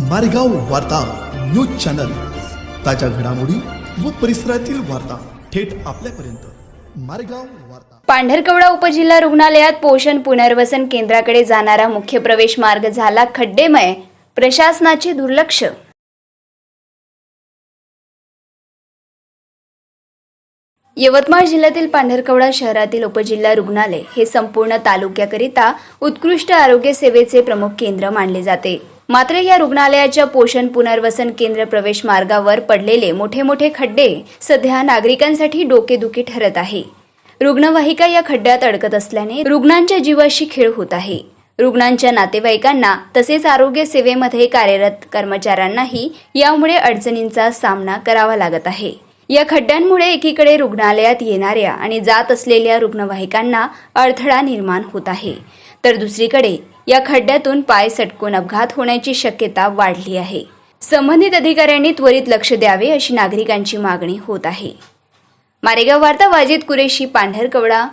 मारेगाव वार्ता news channel. ताज्या घडामोडी व परिसरातील वार्ता थेट आपल्यापर्यंत. मारेगाव वार्ता. पांढरकवडा उपजिल्हा रुग्णालयात पोषण पुनर्वसन केंद्राकडे जाणारा मुख्य प्रवेश मार्ग झाला खड्डेमय. प्रशासनाचे दुर्लक्ष. यवतमाळ जिल्ह्यातील पांढरकवडा शहरातील उपजिल्हा रुग्णालय हे संपूर्ण तालुक्याकरिता उत्कृष्ट आरोग्य सेवेचे प्रमुख केंद्र मानले जाते. मात्र या रुग्णालयाच्या पोषण पुनर्वसन केंद्र प्रवेश मार्गावर पडलेले मोठे मोठे खड्डे सध्या नागरिकांसाठी डोकेदुखी ठरत आहे. रुग्णवाहिका या खड्ड्यात अडकत असल्याने रुग्णांच्या जीवाशी खेळ होत आहे. रुग्णांच्या नातेवाईकांना तसेच आरोग्य सेवेमध्ये कार्यरत कर्मचाऱ्यांनाही यामुळे अडचणींचा सामना करावा लागत आहे. या खड्ड्यांमुळे एकीकडे रुग्णालयात येणाऱ्या आणि जात असलेल्या रुग्णवाहिकांना अडथळा निर्माण होत आहे. तर दुसरीकडे या खड्ड्यातून पाय सटकून अपघात होण्याची शक्यता वाढली आहे. संबंधित अधिकाऱ्यांनी त्वरित लक्ष द्यावे अशी नागरिकांची मागणी होत आहे. मारेगाव वार्ता वाजिद कुरेशी पांढरकवडा